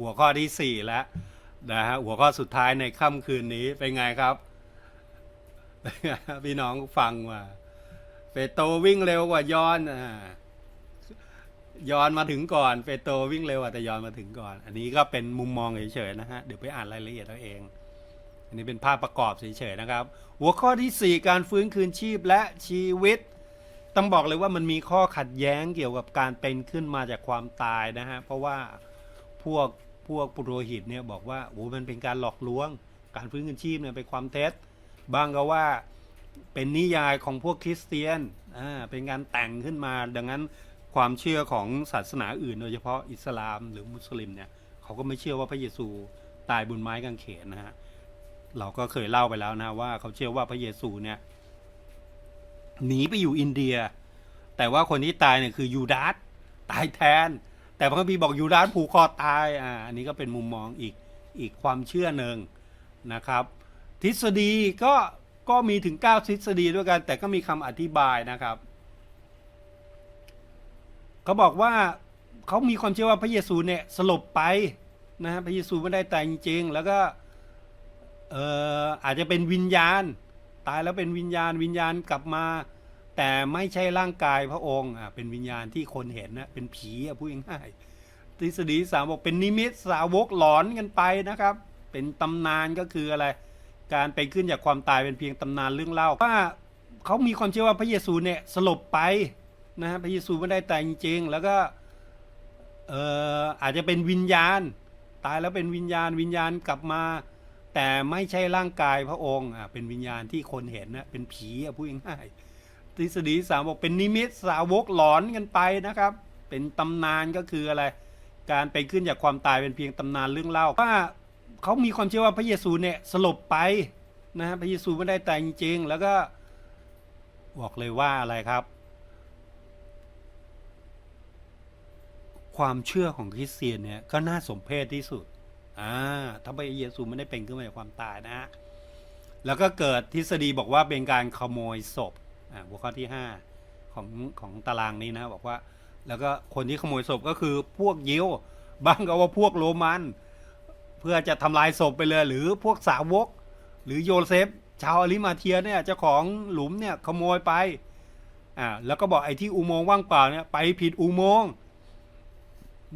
หัวข้อที่สี่แล้วนะฮะหัวข้อสุดท้ายในค่ำคืนนี้เป็นไงครับพี่น้องฟังว่าเปโตรวิ่งเร็วกว่ายอนอ่ายอนมาถึงก่อนเปโตรวิ่งเร็วกว่าแต่ยอนมาถึงก่อน อันนี้ก็เป็นมุมมองเฉยๆนะฮะเดี๋ยวไปอ่านรายละเอียดเอาเอง อันนี้เป็นภาพประกอบเฉยๆนะครับ หัวข้อทีสี่4 การฟื้นคืนชีพและชีวิต ต้องบอกเลยว่ามันมีข้อขัดแย้งเกี่ยวกับการเป็นขึ้นมาจากความตายนะฮะเพราะว่าพวก พวกปุโรหิตเนี่ยบอกว่าโอ้มันเป็นการหลอกลวง การฟื้นคืนชีพเนี่ยเป็นความเท็จบางก็ว่าเป็นนิยายของพวกคริสเตียนอ่าเป็นการแต่งขึ้นมาดังนั้นความเชื่อของศาสนาอื่น โดยเฉพาะอิสลามหรือมุสลิมเนี่ยเขาก็ไม่เชื่อว่าพระเยซูตายบนไม้กางเขนนะฮะเราก็เคยเล่าไปแล้วนะว่าเขาเชื่อว่าพระเยซูเนี่ยหนีไปอยู่อินเดีย แต่ว่าคนที่ตายเนี่ยคือยูดาสตายแทน แต่พระคัมภีร์บอกอยูดาสผูกคอตายอ่าอันนี้ก็เป็นมุมมองอีกอีกความเชื่อหนึ่งนะครับ ทฤษฎีก็ก็มีถึง 9 ทฤษฎีด้วยกัน แต่ก็มีคำอธิบายนะครับเขาบอกว่าเขามีความเชื่อว่าพระเยซูเนี่ยสลบไปนะฮะพระเยซูไม่ได้ตายจริง ๆ แล้วก็เอ่ออาจจะเป็นวิญญาณ ตายแล้วเป็นวิญญาณวิญญาณกลับมา แต่ไม่ใช่ร่างกายพระองค์เป็นวิญญาณที่คนเห็นนะเป็นผีพูดง่ายๆทฤษฎีสามบอกเป็นนิมิตสาวกหลอนกันไปนะครับ เป็นตำนานก็คืออะไร การเป็นขึ้นจากความตายเป็นเพียงตำนานเรื่องเล่าว่าเขามีความเชื่อว่าพระเยซูเนี่ยสลบไปนะพระเยซูไม่ได้ตายจริงๆ แล้วก็เอ่ออาจจะเป็นวิญญาณ ตายแล้วเป็นวิญญาณวิญญาณกลับมา แต่ไม่ใช่ร่างกายพระองค์เป็นวิญญาณที่คนเห็นนะเป็นผีพูดง่ายๆ ทฤษฎีสามบอกเป็นนิมิตสาวกหลอนกันไปนะครับ เป็นตำนานก็คืออะไร การเป็นขึ้นจากความตายเป็นเพียงตำนานเรื่องเล่าว่าเขามีความเชื่อว่าพระเยซูเนี่ยสลบไปนะฮะพระเยซูไม่ได้ตายจริงๆ แล้วก็บอกเลยว่าอะไรครับ ความเชื่อของคริสเตียนเนี่ยก็น่าสมเพชที่สุดอ่าถ้าพระเยซูไม่ได้เป็นขึ้นมาจากความตายนะฮะแล้วก็เกิดทฤษฎีบอกว่าเป็นการขโมยศพ หัวข้อที่ห้าของของตารางนี้นะบอกว่า แล้วก็คนที่ขโมยศพก็คือพวกยิวบางก็ว่าพวกโรมัน เพื่อจะทำลายศพไปเลย หรือพวกสาวก หรือโยเซฟ ชาวอาริมาเทียเนี่ยเจ้าของหลุมเนี่ยขโมยไปอ่าแล้วก็บอกไอ้ที่อุโมงค์ว่างเปล่าเนี่ยไปผิดอุโมงค์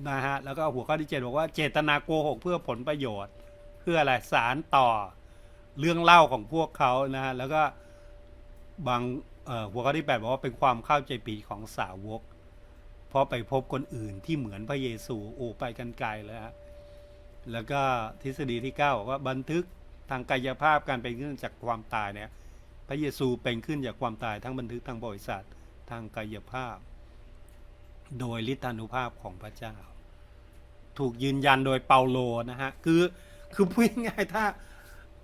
นะฮะแล้วก็หัวข้อที่เจ็ดบอกว่าเจตนาโกหกเพื่อผลประโยชน์ เพื่ออะไรสารต่อเรื่องเล่าของพวกเขานะฮะแล้วก็บาง หัวข้อที่แปดบอกว่าเป็นความเข้าใจผิดของสาวก เพราะไปพบคนอื่นที่เหมือนพระเยซูโอ้ไปกันไกลแล้วฮะแล้วก็ทฤษฎีที่เก้าบอกว่าบันทึกทางกายภาพการเป็นขึ้นจากความตายเนี่ยพระเยซูเป็นขึ้นจากความตายทั้งบันทึกทางบริษัททางกายภาพ โดยฤทธานุภาพของพระเจ้า ถูกยืนยันโดยเปาโลนะฮะคือคือพูดง่ายถ้า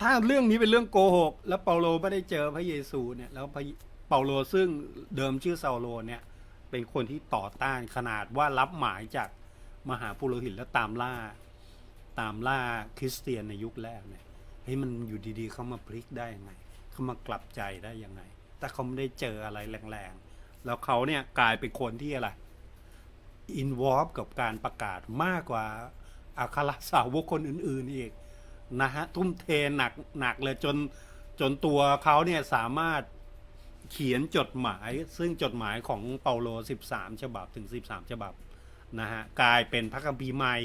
ถ้าเรื่องนี้เป็นเรื่องโกหก แล้วเปาโลไม่ได้เจอพระเยซูเนี่ยแล้วพระ เปาโลซึ่งเดิมชื่อซาโลเนี่ยเป็นคนที่ต่อต้านขนาดว่ารับหมายจากมหาปุโรหิตแล้วตามล่าตามล่าคริสเตียนในยุคแรกเนี่ยเฮ้ยมันอยู่ดีๆเขามาพลิกได้ยังไงเขามากลับใจได้ยังไง แต่เขาไม่ได้เจออะไรแรงๆ แล้วเขาเนี่ยกลายเป็นคนที่อะไรอินวอลกับการประกาศมากกว่าอัครสาวกคนอื่นๆอีกนะฮะทุ่มเทหนักหนักเลยจนจนตัวเขาเนี่ยสามารถ เขียนจดหมายซึ่งจดหมายของเปาโล 13 ฉบับถึง 13 ฉบับนะฮะกลายเป็นพระคัมภีร์ใหม่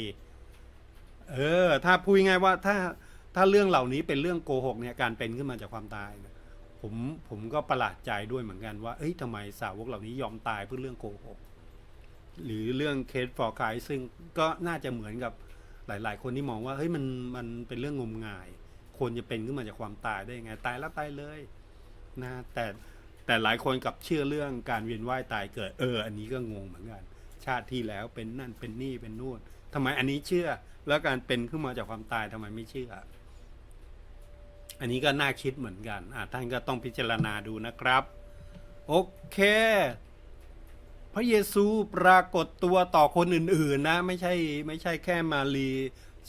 เออถ้าพูดง่ายว่าถ้าถ้าเรื่องเหล่านี้เป็นเรื่องโกหกเนี่ยการเป็นขึ้นมาจากความตายผมผมก็ประหลาดใจด้วยเหมือนกันว่าเอ้ยทำไมสาวกเหล่านี้ยอมตายเพื่อเรื่องโกหกหรือเรื่องเคสฟอร์ไกซึ่งก็น่าจะเหมือนกับหลาย ๆ คนที่มองว่าเฮ้ยมันมันเป็นเรื่องงมงายควรจะเป็นขึ้นมาจากความตายได้ยังไง ตายแล้วตายเลยนะแต่ แต่หลายคนกับเชื่อเรื่องการเวียนว่ายตายเกิด เออ อันนี้ก็งงเหมือนกัน ชาติที่แล้วเป็นนั่นเป็นนี่เป็นนู่นทำไมอันนี้เชื่อ แล้วการเป็นขึ้นมาจากความตายทำไมไม่เชื่อ อันนี้ก็น่าคิดเหมือนกันอะท่านก็ต้องพิจารณาดูนะครับ โอเค พระเยซูปรากฏตัวต่อคนอื่น ๆ นะ ไม่ใช่ไม่ใช่แค่มารี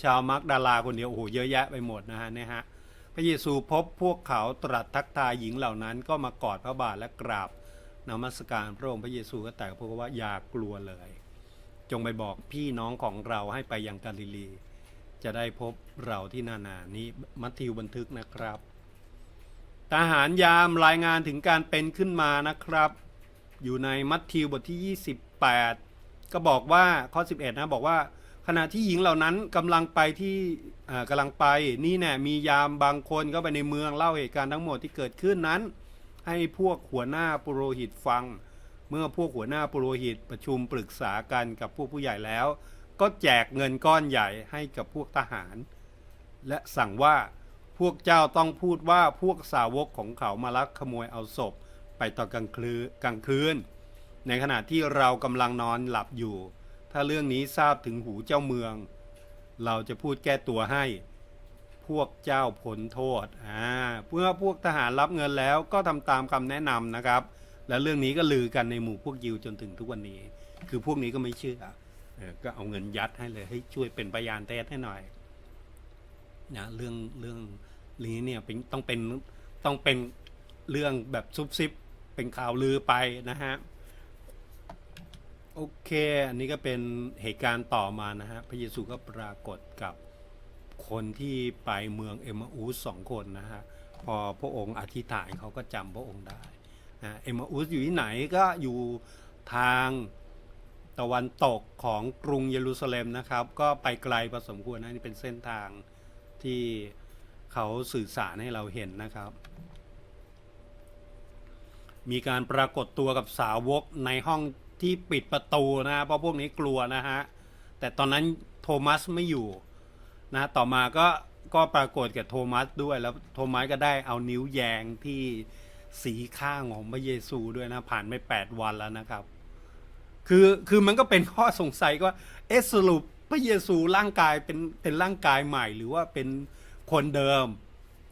ชาวมักดาลาคนเดียวโอ้โหเยอะแยะไปหมดนะฮะเนี่ยฮะ พระเยซูพบพวกเขาตรัสทักทายหญิงเหล่านั้นก็มากอดพระบาทและกราบนมัสการพระองค์พระเยซูก็แต่พวกว่าอย่ากลัวเลย จงไปบอกพี่น้องของเราให้ไปยังกาลิลี จะได้พบเราที่นานานี้มัทธิวบันทึกนะครับทหารยามรายงานถึงการเป็นขึ้นมานะครับ อยู่ในมัทธิวบทที่ 28 ก็บอกว่าข้อ 11 นะบอกว่า ขณะที่หญิงเหล่านั้นกำลังไปที่อ่ากำลังไปนี่แน่มียามบางคนเข้าไปในเมืองเล่าเหตุการณ์ทั้งหมดที่เกิดขึ้นนั้น ให้พวกหัวหน้าปุโรหิตฟัง เมื่อพวกหัวหน้าปุโรหิตประชุมปรึกษากันกับพวกผู้ใหญ่แล้ว ก็แจกเงินก้อนใหญ่ให้กับพวกทหาร และสั่งว่าพวกเจ้าต้องพูดว่าพวกสาวกของเขามาลักขโมยเอาศพ ไปตอนกลางคืนกลางคืน ในขณะที่เรากำลังนอนหลับอยู่ ถ้าเรื่องนี้ทราบถึงหูเจ้าเมือง เราจะพูดแก้ตัวให้ พวกเจ้าพ้นโทษอ่าเมื่อพวกทหารรับเงินแล้วก็ทำตามคำแนะนำนะครับ และเรื่องนี้ก็ลือกันในหมู่พวกยิวจนถึงทุกวันนี้ คือพวกนี้ก็ไม่เชื่ออก็เอาเงินยัดให้เลยให้ช่วยเป็นพยานเทศให้หน่อยนะเรื่องเรื่องนี้เนี่ยเป็นต้องเป็นต้องเป็นเรื่องแบบซุบซิบเป็นข่าวลือไปนะฮะ โอเค อันนี้ก็เป็นเหตุการณ์ต่อมานะฮะ พระเยซูก็ปรากฏกับคนที่ไปเมืองเอมาอูสสองคนนะฮะ พอพระองค์อธิษฐานเขาก็จำพระองค์ได้นะเอมมาอูสอยู่ที่ไหนก็อยู่ทางตะวันตกของกรุงเยรูซาเล็มนะครับ ก็ไปไกลพอสมควรนะนี่เป็นเส้นทางที่เขาสื่อสารให้เราเห็นนะครับ มีการปรากฏตัวกับสาวกในห้อง ที่ปิดประตูนะเพราะพวกนี้กลัวนะฮะ แต่ตอนนั้นโทมัสไม่อยู่นะ ต่อมาก็ก็ปรากฏกับโทมัสด้วยแล้วโทมัสก็ได้เอานิ้วแยงที่สีข้างของพระเยซูด้วยนะ ผ่านไปแปดวันแล้วนะครับ คือคือมันก็เป็นข้อสงสัยก็เอสรุปพระเยซูร่างกายเป็นเป็นร่างกายใหม่ หรือว่าเป็นคนเดิม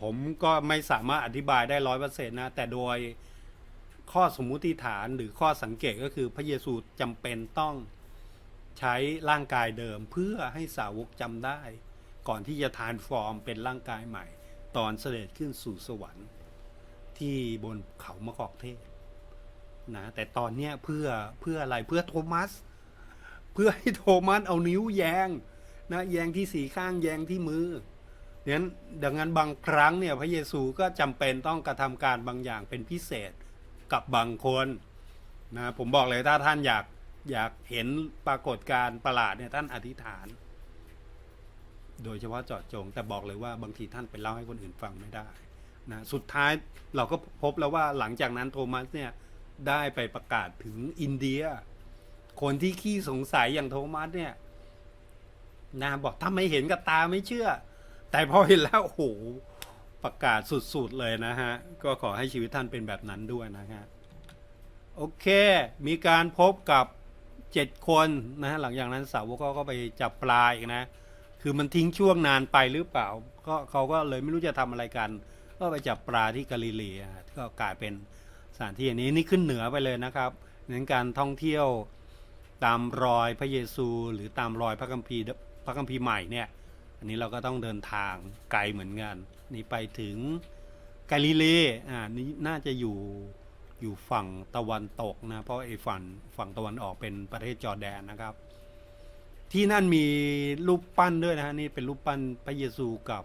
ผมก็ไม่สามารถอธิบายได้ร้อยเปอร์เซ็นต์นะ แต่โดย ข้อสมมุติฐานหรือข้อสังเกตก็คือพระเยซูจำเป็นต้องใช้ร่างกายเดิมเพื่อให้สาวกจำได้ ก่อนที่จะทานฟอร์มเป็นร่างกายใหม่ ตอนเสด็จขึ้นสู่สวรรค์ที่บนเขามะกอกเทศนะแต่ตอนเนี้ยเพื่อเพื่ออะไรเพื่อโทมัส เพื่อให้โทมัสเอานิ้วแยงนะแยงที่สีข้างแยงที่มือนั้นดังนั้นบางครั้งเนี่ยพระเยซูก็จำเป็นต้องกระทำการบางอย่างเป็นพิเศษ กับบางคนนะผมบอกเลยถ้าท่านอยากอยากเห็นปรากฏการณ์ประหลาดเนี่ยท่านอธิษฐาน โดยเฉพาะเจาะจง แต่บอกเลยว่าบางทีท่านไปเล่าให้คนอื่นฟังไม่ได้นะสุดท้ายเราก็พบแล้วว่าหลังจากนั้นโทมัสเนี่ยได้ไปประกาศถึงอินเดีย คนที่ขี้สงสัยอย่างโทมัสเนี่ยนะบอกถ้าไม่เห็นกับตาไม่เชื่อ แต่พอเห็นแล้วโอ้โห ประกาศสุดๆเลยนะฮะ ก็ขอให้ชีวิตท่านเป็นแบบนั้นด้วยนะฮะ โอเค มีการพบกับเจ็ดคนนะฮะหลังจากนั้นสาวกก็ไปจับปลาอีกนะ คือมันทิ้งช่วงนานไปหรือเปล่า ก็เขาก็เลยไม่รู้จะทำอะไรกัน ก็ไปจับปลาที่กาลิลีอะก็กลายเป็นสถานที่อันนี้นี่ขึ้นเหนือไปเลยนะครับนั้นการท่องเที่ยวตามรอยพระเยซู หรือตามรอยพระคัมภีร์พระคัมภีร์ใหม่เนี่ย อันนี้เราก็ต้องเดินทางไกลเหมือนกัน นี่ไปถึงกาลิเลอ่านี่น่าจะอยู่อยู่ฝั่งตะวันตกนะ เพราะไอ้ฝั่งฝั่งตะวันออกเป็นประเทศจอร์แดนนะครับ ที่นั่นมีรูปปั้นด้วยนะฮะนี่เป็นรูปปั้นพระเยซูกับ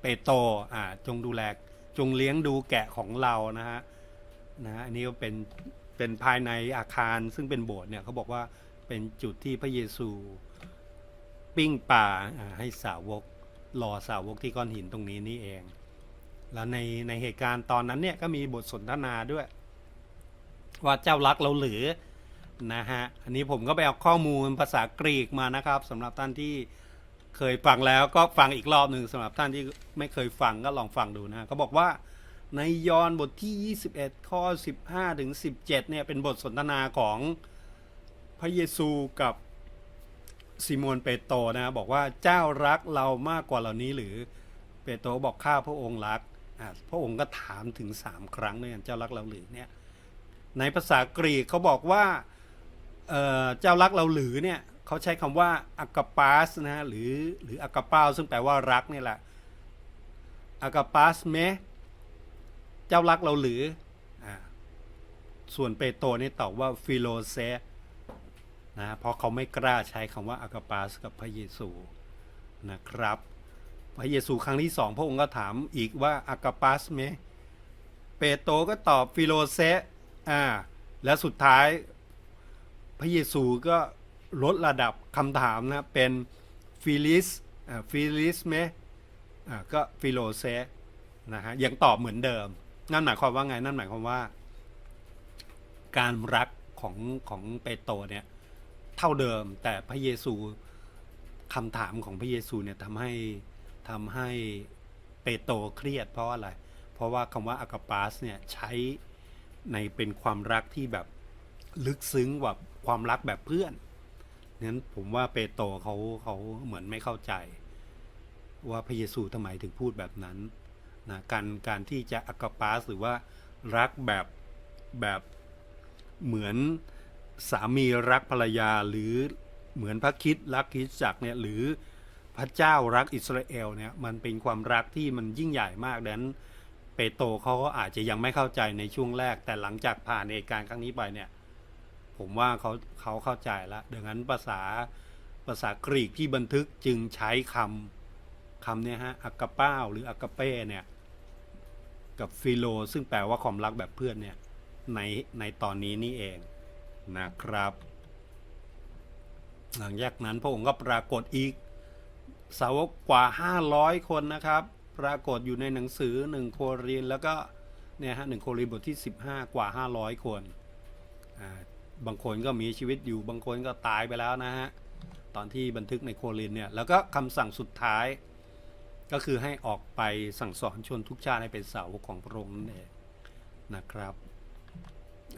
เปโตรอ่าจงดูแลจงเลี้ยงดูแกะของเรานะฮะนะฮะอันนี้ก็เป็นเป็นภายในอาคารซึ่งเป็นโบสถ์เนี่ยเขาบอกว่าเป็นจุดที่พระเยซูปิ้งป่าอ่าให้สาวก รอสาวกที่ก้อนหินตรงนี้นี่เอง แล้วในในเหตุการณ์ตอนนั้นเนี่ยก็มีบทสนทนาด้วย ว่าเจ้ารักเราหรือนะฮะ อันนี้ผมก็ไปเอาข้อมูลภาษากรีกมานะครับสำหรับท่านที่เคยฟังแล้วก็ฟังอีกรอบหนึ่งสำหรับท่านที่ไม่เคยฟังก็ลองฟังดูนะเขาบอกว่าในยอห์นบทที่ 21 ข้อ 15 ถึง 17 เนี่ย เป็นบทสนทนาของพระเยซูกับ ซิโมนเปโตรนะบอกว่าเจ้ารักเรามากกว่าเหล่านี้หรือเปโตรบอกข้าพระองค์รักอะพระองค์ก็ถามถึงสามครั้งด้วยกันเจ้ารักเราหรือเนี่ยในภาษากรีกเขาบอกว่าเเจ้ารักเราหรือเนี่ยเขาใช้คำว่าอากาปาสนะหรือหรืออากาเปาซึ่งแปลว่ารักนี่แหละอากาปาสเมเจ้ารักเราหรืออส่วนเปโตรนี่ตอบว่าฟิโลเซ นะเพราะเขาไม่กล้าใช้คำว่าอากาปาสกับพระเยซูนะครับ พระเยซูครั้งที่สองพระองค์ก็ถามอีกว่าอากาปัสไหมเปโตรก็ตอบฟิโลเซอ่าและสุดท้ายพระเยซูก็ลดระดับคำถามนะเป็นฟิลิสอ่าฟิลิสไหมอ่าก็ฟิโลเซนะฮะยังตอบเหมือนเดิม นั่นหมายความว่าไงนั่นหมายความว่า การรักของของเปโตรเนี่ย เท่าเดิม แต่พระเยซูคำถามของพระเยซูเนี่ยทำให้ทำให้เปโตรเครียดเพราะอะไร เพราะว่าคำว่าอากาปาสเนี่ยใช้ในเป็นความรักที่แบบลึกซึ้งกว่าความรักแบบเพื่อนนั้นผมว่าเปโตรเขาเขาเหมือนไม่เข้าใจ ว่าพระเยซูทำไมถึงพูดแบบนั้นนะการการที่จะอากาปาสหรือว่ารักแบบแบบเหมือน สามีรักภรรยาหรือเหมือนพระคิดรักคริสตจักเนี่ยหรือพระเจ้ารักอิสราเอลเนี่ยมันเป็นความรักที่มันยิ่งใหญ่มากดังนั้นเปโตรเขาก็อาจจะยังไม่เข้าใจในช่วงแรก แต่หลังจากผ่านเหตุการณ์ครั้งนี้ไปเนี่ยผมว่าเขาเขาเข้าใจแล้วดังนั้นภาษาภาษากรีกที่บันทึกจึงใช้คำคำเนี่ยฮะอากาเป้าหรืออากาเป้เนี่ยกับฟิโล ซึ่งแปลว่าความรักแบบเพื่อนเนี่ยในในตอนนี้นี่เอง นะครับ หลังจากนั้นพระองค์ก็ปรากฏอีก สาวกกว่า 500 คนนะครับ ปรากฏอยู่ในหนังสือหนึ่งโครินแล้วก็เนี่ยฮะหนึ่งโครินบทที่ 15 กว่า 500 คนอ่าบางคนก็มีชีวิตอยู่บางคนก็ตายไปแล้วนะฮะ ตอนที่บันทึกในโครินเนี่ย แล้วก็คำสั่งสุดท้าย ก็คือให้ออกไปสั่งสอนชนทุกชาติให้เป็นสาวกของพระองค์นั่นเองนะครับ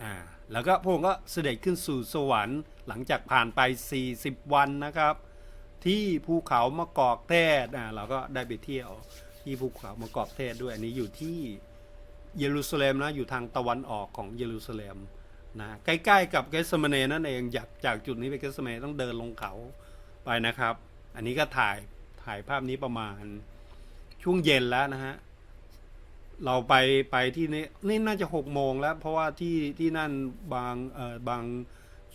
อ่า แล้วก็พระองค์ก็เสด็จขึ้นสู่สวรรค์ หลังจากผ่านไป 40 วันนะครับ ที่ภูเขามะกอกเทศอ่าเราก็ได้ไปเที่ยวที่ภูเขามะกอกเทศด้วยอันนี้อยู่ที่เยรูซาเล็มนะอยู่ทางตะวันออกของเยรูซาเล็มนะใกล้ๆกับเกสเมเนนั่นเองจากจากจุดนี้ไปเกสเมเนต้องเดินลงเขาไปนะครับ อันนี้ก็ถ่ายถ่ายภาพนี้ประมาณช่วงเย็นแล้วนะฮะ เราไปไปที่นี่นี่น่าจะหกโมงแล้ว เพราะว่าที่ที่นั่นบางเอ่อบาง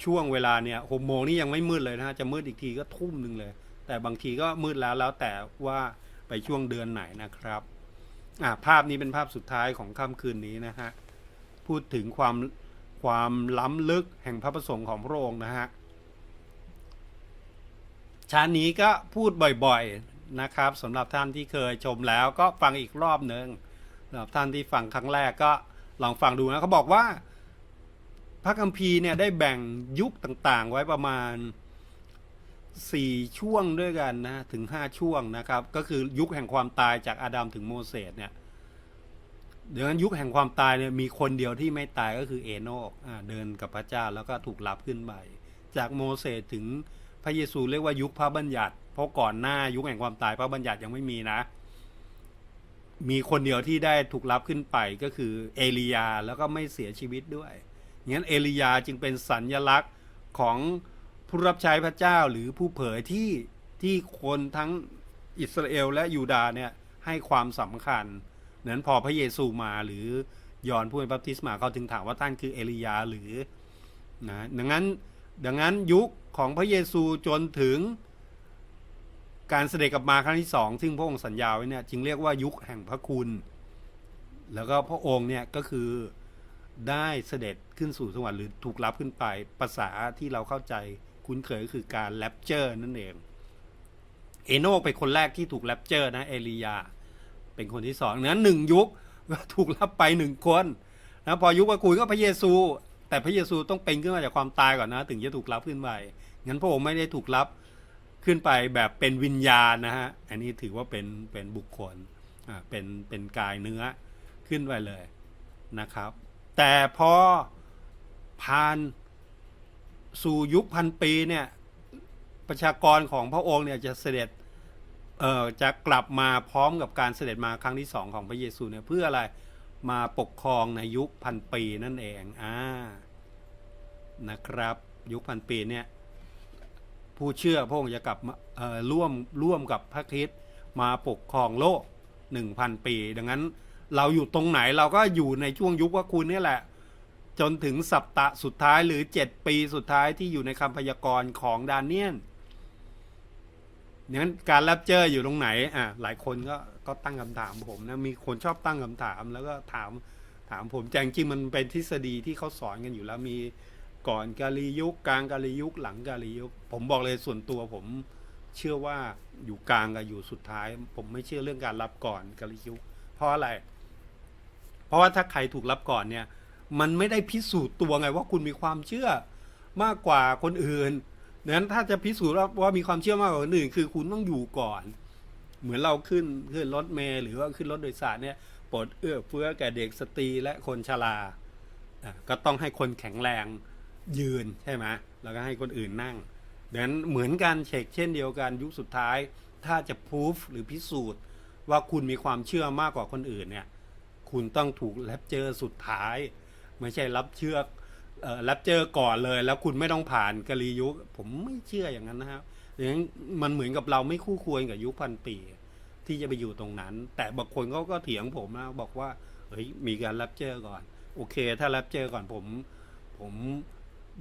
ช่วงเวลาเนี่ยหกโมงนี่ยังไม่มืดเลยนะฮะจะมืดอีกทีก็ทุ่มหนึ่งเลย แต่บางทีก็มืดแล้วแล้วแต่ว่าไปช่วงเดือนไหนนะครับอ่าภาพนี้เป็นภาพสุดท้ายของค่ำคืนนี้นะฮะพูดถึงความความล้ำลึกแห่งพระประสงค์ของพระองค์นะฮะชาตินี้ก็พูดบ่อยๆนะครับสำหรับท่านที่เคยชมแล้วก็ฟังอีกรอบหนึ่ง สำหรับท่านที่ฟังครั้งแรกก็ลองฟังดูนะเขาบอกว่าพระคัมภีร์เนี่ยได้แบ่งยุคต่างๆ ไว้ประมาณ 4 ช่วงด้วยกันนะถึง 5 ช่วงนะครับ ก็คือยุคแห่งความตายจากอาดัมถึงโมเสสเนี่ยดังนั้นยุคแห่งความตายเนี่ยมีคนเดียวที่ไม่ตายก็คือเอโนกเดินกับพระเจ้าแล้วก็ถูกรับขึ้นไปจากโมเสสถึงพระเยซูเรียกว่ายุคพระบัญญัติ เพราะก่อนหน้ายุคแห่งความตายพระบัญญัติยังไม่มีนะ มีคนเดียวที่ได้ถูกรับขึ้นไปก็คือเอลียาแล้วก็ไม่เสียชีวิตด้วยงั้นเอลียาจึงเป็นสัญญลักษณ์ของผู้รับใช้พระเจ้าหรือผู้เผยที่ที่คนทั้งอิสราเอลและยูดาห์เนี่ยให้ความสำคัญนั้นพอพระเยซูมาหรือยอนผู้เป็นบัพติศมาเขาถึงถามว่าท่านคือเอลียาหรือนะดังนั้นดังนั้นยุคของพระเยซูจนถึง การเสด็จกลับมาครั้งที่สองซึ่งพระองค์สัญญาไว้เนี่ยจึงเรียกว่ายุคแห่งพระคุณ แล้วก็พระองค์เนี่ยก็คือได้เสด็จขึ้นสู่สวรรค์หรือถูกรับขึ้นไปภาษาที่เราเข้าใจคุ้นเคยก็คือการแรปเจอร์นั่นเอง เอโนกเป็นคนแรกที่ถูกแรปเจอร์นะเอลียา เป็นคนที่สองนั้นหนึ่งยุคก็ถูกรับไปหนึ่งคนนะพอยุคพระคุณก็พระเยซู แต่พระเยซูต้องเป็นขึ้นมาจากความตายก่อนนะ ถึงจะถูกรับขึ้นไปงั้นพระองค์ไม่ได้ถูกรับ ขึ้นไปแบบเป็นวิญญาณนะฮะ อันนี้ถือว่าเป็นเป็นบุคคลอ่าเป็นเป็นกายเนื้อขึ้นไปเลยนะครับ แต่พอผ่านสู่ยุคพันปีเนี่ยประชากรของพระองค์เนี่ยจะเสด็จเอ่อจะกลับมาพร้อมกับการเสด็จมาครั้งที่สองของพระเยซูเนี่ยเพื่ออะไรมาปกครองในยุคพันปีนั่นเองอ่านะครับ ยุคพันปีเนี่ย ผู้เชื่อพระองค์จะกลับร่วมร่วมกับพระคริสต์มาปกครองโลกหนึ่งพันปี ดังนั้นเราอยู่ตรงไหนเราก็อยู่ในช่วงยุคว่าคุณนี่แหละ จนถึงสัปตะสุดท้ายหรือเจ็ดปีสุดท้ายที่อยู่ในคำพยากรณ์ของดานเนียลงั้นการแรปเจอร์อยู่ตรงไหนอะหลายคนก็ก็ตั้งคำถามผมนะมีคนชอบตั้งคำถามแล้วก็ถามถามผมแต่จริงมันเป็นทฤษฎีที่เขาสอนกันอยู่แล้วมี ก่อนกาลียุคกลางกาลียุคหลังกาลียุค ผมบอกเลยส่วนตัวผมเชื่อว่าอยู่กลางกับอยู่สุดท้าย ผมไม่เชื่อเรื่องการรับก่อนกาลียุค เพราะอะไร เพราะว่าถ้าใครถูกรับก่อนเนี่ย มันไม่ได้พิสูจน์ตัวไงว่าคุณมีความเชื่อมากกว่าคนอื่นดังนั้นถ้าจะพิสูจน์ว่ามีความเชื่อมากกว่าคนอื่น คือคุณต้องอยู่ก่อน เหมือนเราขึ้นขึ้นรถเมล์หรือว่าขึ้นรถโดยสารเนี่ยปรดเอื้อเฟื้อแก่เด็กสตรีและคนชราอะก็ต้องให้คนแข็งแรง ยืนใช่ไหมแล้วก็ให้คนอื่นนั่งดังนั้นเหมือนกันเช็คเช่นเดียวกันยุคสุดท้าย ถ้าจะพิสูจหรือพิสูจน์ ว่าคุณมีความเชื่อมากกว่าคนอื่นเนี่ยคุณต้องถูกแรปเจอสุดท้าย ไม่ใช่รับเชือกเอ่อแรปเจอก่อนเลย แล้วคุณไม่ต้องผ่านกะลียุคผมไม่เชื่ออย่างนั้นนะครับอย่างนั้นมันเหมือนกับเราไม่คู่ควรกับยุคพันปีที่จะไปอยู่ตรงนั้น แต่บางคนเขาก็เถียงผมนะบอกว่าเฮ้ยมีการแรปเจอก่อน โอเค ถ้าแรปเจอก่อนผม ผม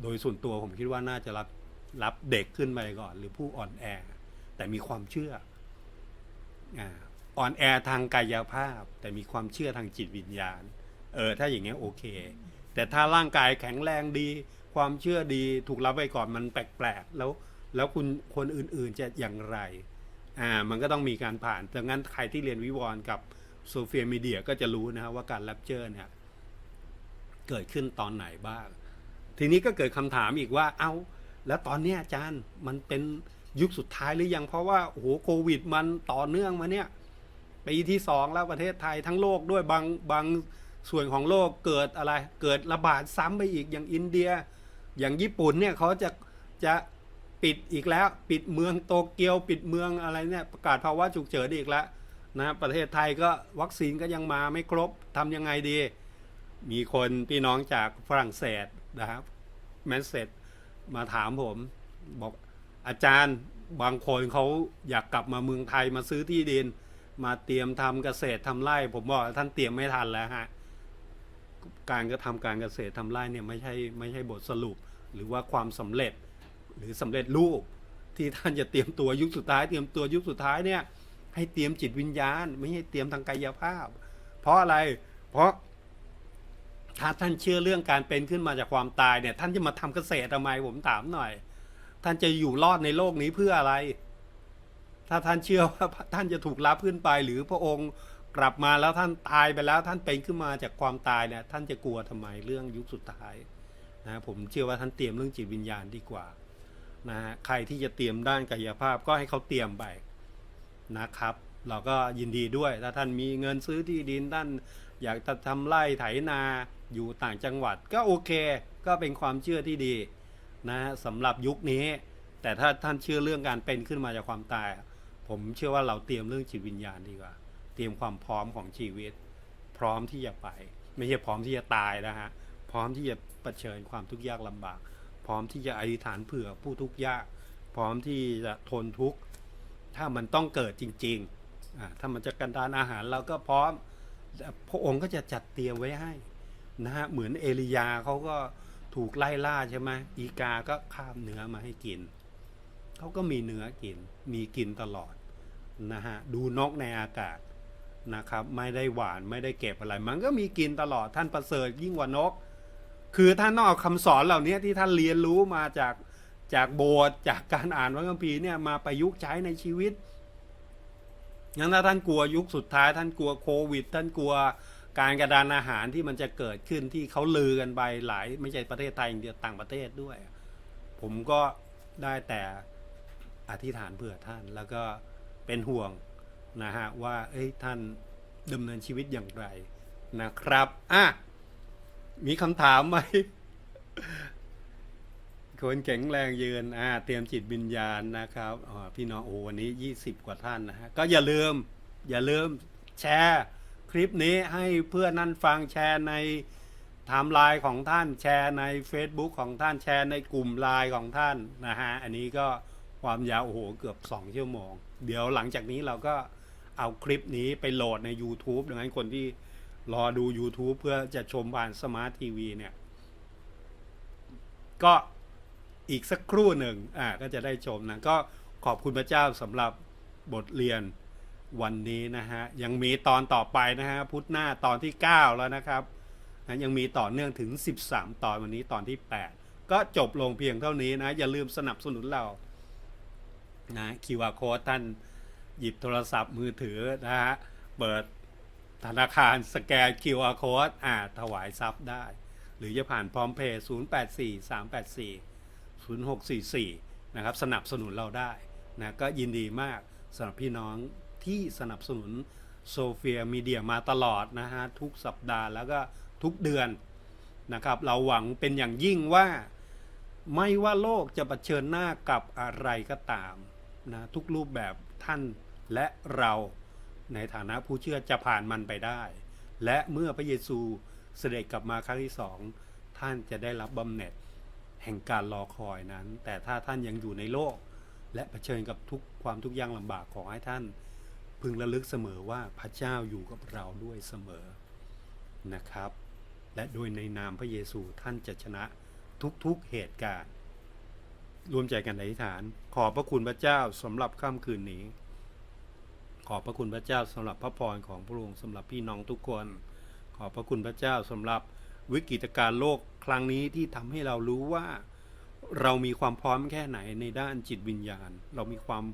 โดยส่วนตัวผมคิดว่าน่าจะรับรับเด็กขึ้นไปก่อน หรือผู้อ่อนแอ แต่มีความเชื่ออ่อนแอทางกายภาพ แต่มีความเชื่อทางจิตวิญญาณ เออ ถ้าอย่างเงี้ยโอเค แต่ถ้าร่างกายแข็งแรงดี ความเชื่อดีถูกรับไปก่อนมันแปลกๆแล้ว แล้วคุณคนอื่นๆจะอย่างไร อ่า มันก็ต้องมีการผ่านดังนั้นใครที่เรียนวิวรณ์กับโซเฟียมีเดียก็จะรู้นะว่าการแรปเจอร์เนี่ยเกิดขึ้นตอนไหนบ้าง ทีนี้ก็เกิดคำถามอีกว่า เอา้า แล้วตอนเนี้ยอาจารย์มันเป็นยุคสุดท้ายหรือยังเพราะว่าโอ้โหโควิด มันต่อเนื่องมาเนี่ยปีที่สองแล้วประเทศไทยทั้งโลกด้วยบางบางส่วนของโลกเกิดอะไร เกิดระบาดซ้ำไปอีกอย่างอินเดีย อย่างญี่ปุ่นเนี่ยเขาจะจะปิดอีกแล้ว ปิดเมืองโตเกียว ปิดเมืองอะไรเนี่ยประกาศภาวะฉุกเฉินอีกแล้วนะประเทศไทยก็วัคซีนก็ยังมาไม่ครบทำยังไงดี มีคนพี่น้องจากฝรั่งเศส นะครับแมสเซจมาถามผม บอกอาจารย์บางคนเขาอยากกลับมาเมืองไทยมาซื้อที่ดิน มาเตรียมทำเกษตรทำไร่ ผมบอกท่านเตรียมไม่ทันแล้วฮะการกระทำการเกษตรทำไร่เนี่ยไม่ใช่ไม่ใช่บทสรุป หรือว่าความสำเร็จหรือสำเร็จรูปที่ท่านจะเตรียมตัวยุคสุดท้าย เตรียมตัวยุคสุดท้ายเนี่ยให้เตรียมจิตวิญญาณ ไม่ใช่เตรียมทางกายภาพ เพราะอะไรเพราะ ถ้าท่านเชื่อเรื่องการเป็นขึ้นมาจากความตายเนี่ย ท่านจะมาทำเกษตรทำไมผมถามหน่อย ท่านจะอยู่รอดในโลกนี้เพื่ออะไร ถ้าท่านเชื่อว่าท่านจะถูกรับขึ้นไป หรือพระองค์กลับมาแล้วท่านตายไปแล้ว ท่านเป็นขึ้นมาจากความตายเนี่ย ท่านจะกลัวทำไมเรื่องยุคสุดท้ายนะผมเชื่อว่าท่านเตรียมเรื่องจิตวิญญาณดีกว่านะฮะใครที่จะเตรียมด้านกายภาพก็ให้เขาเตรียมไปนะครับ เราก็ยินดีด้วยถ้าท่านมีเงินซื้อที่ดินท่านอยากจะทำไร่ไถนา อยู่ต่างจังหวัดก็โอเค ก็เป็นความเชื่อที่ดีนะสำหรับยุคนี้ แต่ถ้าท่านเชื่อเรื่องการเป็นขึ้นมาจากความตาย ผมเชื่อว่าเราเตรียมเรื่องจิตวิญญาณดีกว่า เตรียมความพร้อมของชีวิต พร้อมที่จะไป ไม่ใช่พร้อมที่จะตายนะฮะพร้อมที่จะเผชิญความทุกข์ยากลำบาก พร้อมที่จะอธิษฐานเผื่อผู้ทุกข์ยาก พร้อมที่จะทนทุกข์ถ้ามันต้องเกิดจริงๆถ้ามันจะกันดานอาหารเราก็พร้อมพระองค์ก็จะจัดเตรียมไว้ให้ นะฮะเหมือนเอลียาเขาก็ถูกไล่ล่าใช่ไหมอีกาก็ข้ามเนื้อมาให้กินเขาก็มีเนื้อกิน มีกินตลอดนะฮะดูนกในอากาศนะครับ ไม่ได้หวานไม่ได้เก็บอะไร มันก็มีกินตลอดท่านประเสริฐยิ่งกว่านก คือท่านต้องเอาคำสอนเหล่านี้ที่ท่านเรียนรู้มาจากจากโบสถ์จากการอ่านพระคัมภีร์เนี่ยมาประยุกต์ใช้ในชีวิตงั้นถ้าท่านกลัวยุคสุดท้าย ท่านกลัวโควิด ท่านกลัว การกระดานอาหารที่มันจะเกิดขึ้นที่เขาลือกันไปหลาย ไม่ใช่ประเทศไทยอย่างเดียวต่างประเทศด้วย ผมก็ได้แต่อธิษฐานเผื่อท่าน แล้วก็เป็นห่วงนะฮะว่าเอ้ยท่านดำเนินชีวิตอย่างไรนะครับอะมีคำถามไหมคนแข็งแรงยืนอ่าเตรียมจิตวิญญาณนะครับอ๋อพี่น้องโอ้วันนี้ยี่สิบกว่าท่านนะฮะก็อย่าลืม อย่าลืมแชร์ คลิปนี้ให้เพื่อนนั่นฟังแชร์ในไทม์ไลน์ของท่านแชร์ใน Facebook ของท่านแชร์ในกลุ่มไลน์ของท่านนะฮะอันนี้ก็ความยาวโอ้โหเกือบสองชั่วโมง เดี๋ยวหลังจากนี้เราก็เอาคลิปนี้ไปโหลดใน YouTube ดังนั้นคนที่รอดู YouTube เพื่อจะชมผ่านสมาร์ททีวีเนี่ย ก็อีกสักครู่หนึ่งอ่าก็จะได้ชมนะ ก็ขอบคุณพระเจ้าสำหรับบทเรียน วันนี้นะฮะ ยังมีตอนต่อไปนะฮะ พุธหน้าตอนที่ 9 แล้วนะครับนะยังมีต่อเนื่องถึง 13 ตอนวันนี้ตอนที่ 8 ก็จบลงเพียงเท่านี้นะ อย่าลืมสนับสนุนเรานะ QR code ท่านหยิบโทรศัพท์มือถือนะฮะ เปิดธนาคารสแกน QR code อ่าถวายทรัพย์ได้ หรือจะผ่านพร้อมเพย์084 384 0644 นะครับ สนับสนุนเราได้นะก็ยินดีมากสำหรับพี่น้อง ที่สนับสนุนโซเฟียมีเดียมาตลอดนะฮะ ทุกสัปดาห์แล้วก็ทุกเดือนนะครับ เราหวังเป็นอย่างยิ่งว่าไม่ว่าโลกจะะเผชิญหน้ากับอะไรก็ตามนะทุกรูปแบบท่านและเราในฐานะผู้เชื่อจะผ่านมันไปได้ และเมื่อพระเยซูเสด็จกลับมาครั้งที่สองท่านจะได้รับบำเหน็จแห่งการรอคอยนั้น แต่ถ้าท่านยังอยู่ในโลก และเผชิญกับทุกความทุกข์ยากลำบากขอให้ท่าน พึงระลึกเสมอว่าพระเจ้าอยู่กับเราด้วยเสมอนะครับ และโดยในนามพระเยซูท่านจะชนะทุกๆเหตุการณ์ รวมใจกันอธิษฐาน ขอบพระคุณพระเจ้าสำหรับค่ำคืนนี้ ขอบพระคุณพระเจ้าสำหรับพระพรของพระองค์สำหรับพี่น้องทุกคน ขอบพระคุณพระเจ้าสำหรับวิกฤตการณ์โลกครั้งนี้ที่ทำให้เรารู้ว่าเรามีความพร้อมแค่ไหนในด้านจิตวิญญาณ เรามีความ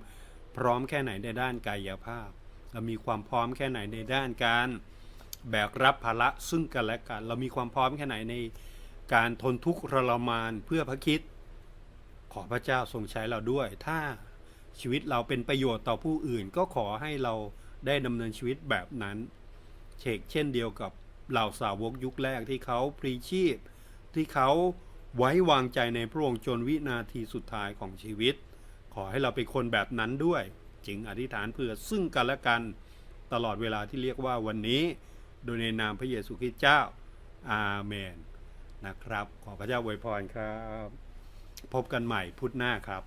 พร้อมแค่ไหนในด้านกายภาพ เรามีความพร้อมแค่ไหนในด้านการแบกรับภาระซึ่งกันและกัน เรามีความพร้อมแค่ไหนในการทนทุกข์ทรมานเพื่อพระคิด ขอพระเจ้าทรงใช้เราด้วย ถ้าชีวิตเราเป็นประโยชน์ต่อผู้อื่น ก็ขอให้เราได้ดำเนินชีวิตแบบนั้นเชกเช่นเดียวกับเหล่าสาวกยุคแรกที่เขาพรีชีพ ที่เขาไว้วางใจในพระองค์จนวินาทีสุดท้ายของชีวิต ขอให้เราเป็นคนแบบนั้นด้วย จึงอธิษฐานเพื่อซึ่งกันและกันตลอดเวลาที่เรียกว่าวันนี้ โดยในนามพระเยซูคริสต์เจ้า อาเมน นะครับ ขอพระเจ้าอวยพรครับ พบกันใหม่พุธหน้าครับ